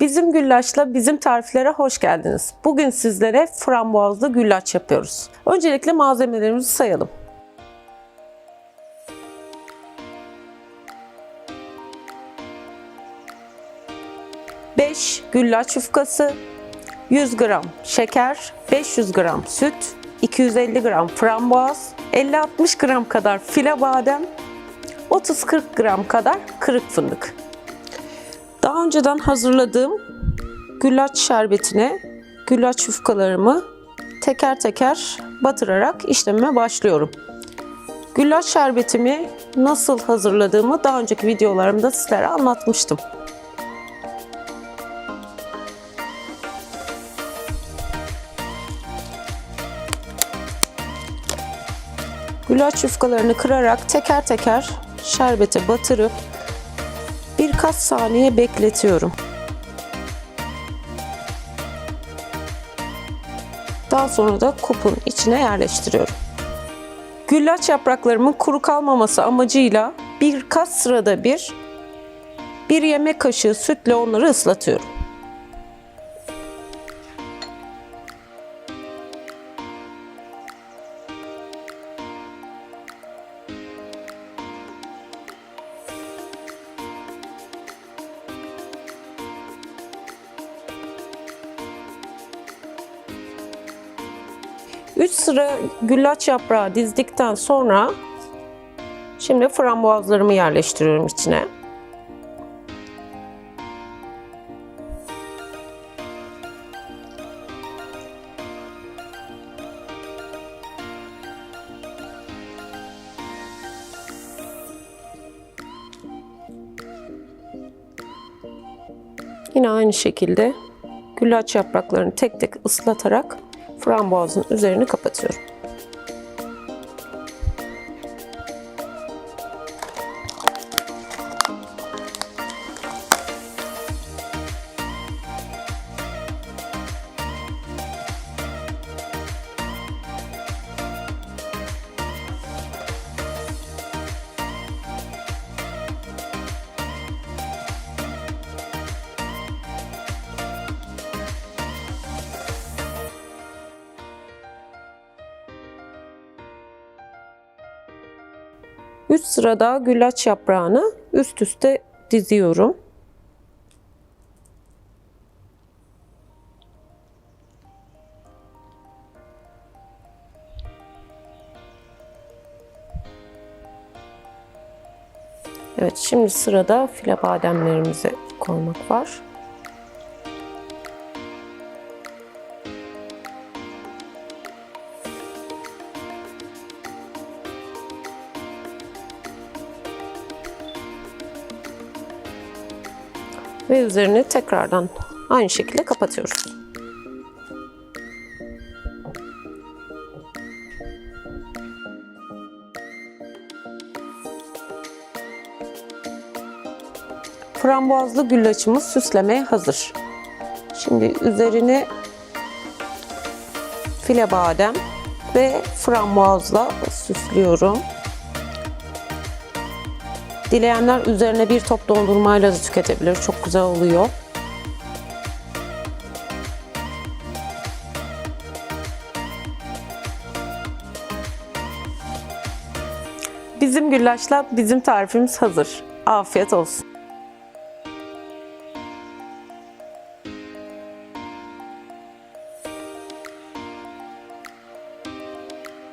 Bizim güllaçla bizim tariflere hoş geldiniz. Bugün sizlere frambuazlı güllaç yapıyoruz. Öncelikle malzemelerimizi sayalım. 5 güllaç yufkası, 100 gram şeker, 500 gram süt, 250 gram frambuaz, 50-60 gram kadar file badem, 30-40 gram kadar kırık fındık. Daha önceden hazırladığım güllaç şerbetine güllaç yufkalarımı teker teker batırarak işlemime başlıyorum. Güllaç şerbetimi nasıl hazırladığımı daha önceki videolarımda sizlere anlatmıştım. Güllaç yufkalarını kırarak teker teker şerbete batırıp birkaç saniye bekletiyorum. Daha sonra da kupun içine yerleştiriyorum. Güllaç yapraklarımın kuru kalmaması amacıyla birkaç sırada bir bir yemek kaşığı sütle onları ıslatıyorum. Üç sıra güllaç yaprağı dizdikten sonra şimdi frambuazlarımı yerleştiriyorum içine. Yine aynı şekilde güllaç yapraklarını tek tek ıslatarak frambuazın üzerini kapatıyorum. Üç sırada güllaç yaprağını üst üste diziyorum. Evet şimdi sırada file bademlerimizi koymak var. Ve üzerini tekrardan aynı şekilde kapatıyoruz. Frambuazlı güllaçımız süslemeye hazır. Şimdi üzerini file badem ve frambuazla süslüyorum. Dileyenler üzerine bir top dondurmayla da tüketebilir. Çok güzel oluyor. Bizim güllaçla bizim tarifimiz hazır. Afiyet olsun.